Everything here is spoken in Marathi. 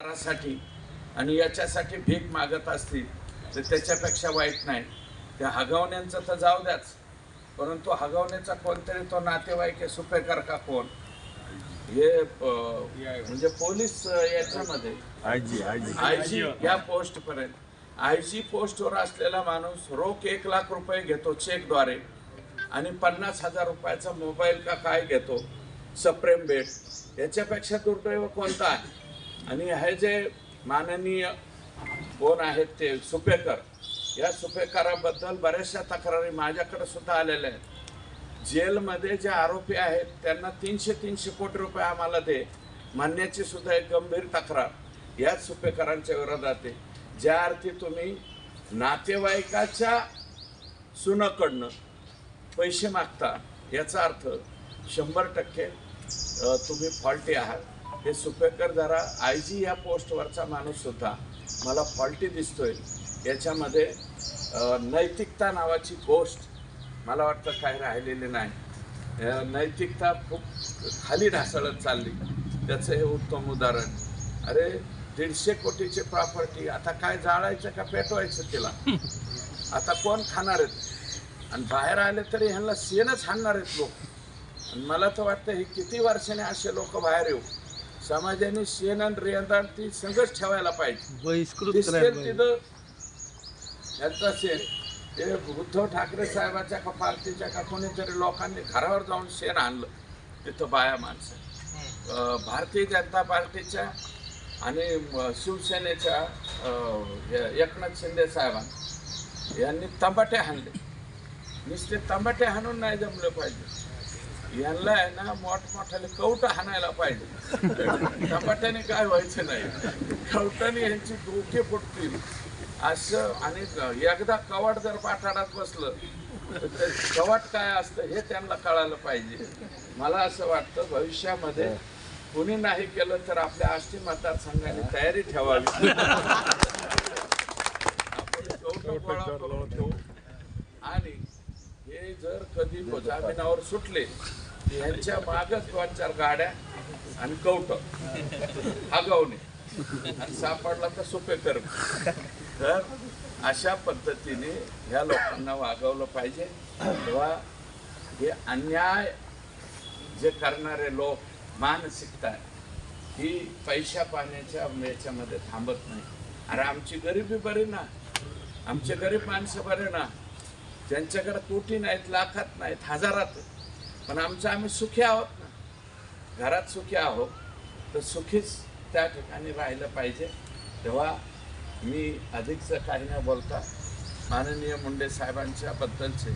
साठी आणि याच्यासाठी भीक मागत असतील तर त्याच्यापेक्षा वाईट नाही. त्या हगवण्यांचं तर जाऊ द्याच. परंतु हगवण्याचा कोणतरी तो नातेवाईक आहे सुपेकर का कोण? हे म्हणजे पोलीस याच्यामध्ये. आयजी आयजी आयजी या पोस्ट पर्यंत आयजी पोस्टवर असलेला माणूस रोख एक लाख रुपये घेतो चेकद्वारे आणि पन्नास हजार रुपयाचा मोबाईल का काय घेतो? सप्रेम भेट याच्यापेक्षा दुर्दैव कोणता आहे? आणि हे जे माननीय कोण आहेत ते सुपेकर. या सुपेकराबद्दल बऱ्याचशा तक्रारी माझ्याकडे सुद्धा आलेल्या आहेत. जेलमध्ये जे आरोपी आहेत त्यांना तीनशे तीनशे कोटी रुपये आम्हाला दे म्हणण्याची सुद्धा एक गंभीर तक्रार. याच सुपेकरांच्या विरोधात आहे. ज्या अर्थी तुम्ही नातेवाईकाच्या सुनाकडनं पैसे मागता याचा अर्थ शंभर टक्के तुम्ही फॉल्टी आहात. हे सुपेकर जरा आय जी या पोस्टवरचा माणूस सुद्धा मला फॉल्टी दिसतोय. याच्यामध्ये नैतिकता नावाची गोष्ट मला वाटतं काही राहिलेली नाही. नैतिकता खूप खाली ढासळत चालली. त्याचं हे उत्तम उदाहरण. अरे दीडशे कोटीची प्रॉपर्टी आता काय जाळायचं का पेटवायचं तिला? आता कोण खाणार आहेत? आणि बाहेर आले तरी ह्यांना सेनच हाणणार आहेत लोक. आणि मला तर वाटतं हे किती वर्षाने असे लोक बाहेर येऊ. समाजाने शेण आणि रेंदाण ती संघच ठेवायला पाहिजे. बहिष्कृत तिथं यांचा शेण. ते उद्धव ठाकरे साहेबाच्या का पार्टीच्या का कोणीतरी लोकांनी घरावर जाऊन शेण आणलं. तिथं बाया माणसं. अं, भारतीय जनता पार्टीच्या आणि म, शिवसेनेच्या अं, हे एकनाथ शिंदे साहेबांनी यांनी तंबाटे हाणले. नुसते तंबाटे हाणून नाही जमले पाहिजे. यांना आहे ना मोठमोठ्याने कवट हाणायला पाहिजे. तंबाट्याने काय व्हायचं नाही. कवटाने यांची डोके फुटतील. असं आणि एकदा कवाट जर पाठाडात बसलं तर कवाट काय असतं हे त्यांना कळायला पाहिजे. मला असं वाटतं भविष्यामध्ये कुणी नाही केलं तर आपल्या आष्टी मतदारसंघाने तयारी ठेवावी. आपण कवटं गोळा करून ठेवू कधी जामिनावर सुटले यांच्या मागच दोन चार गाड्या आणि कवट. आगावणे आणि सापडला तर सोपे कर्म. तर अशा पद्धतीने ह्या लोकांना वागवलं पाहिजे. तेव्हा हे अन्याय जे करणारे लोक मानसिकता ही पैशा पाण्याच्या याच्यामध्ये थांबत नाही. अरे आमची गरिबी बरी ना. आमचे गरीब माणसं बरे ना. ज्यांच्याकडे कोटी नाहीत लाखात नाहीत हजारात पण आमचं आम्ही सुखी आहोत ना? घरात सुखी आहोत तर सुखीच त्या ठिकाणी राहिलं पाहिजे. तेव्हा मी अधिकचं काही न बोलता माननीय मुंडे साहेबांच्या बद्दलचे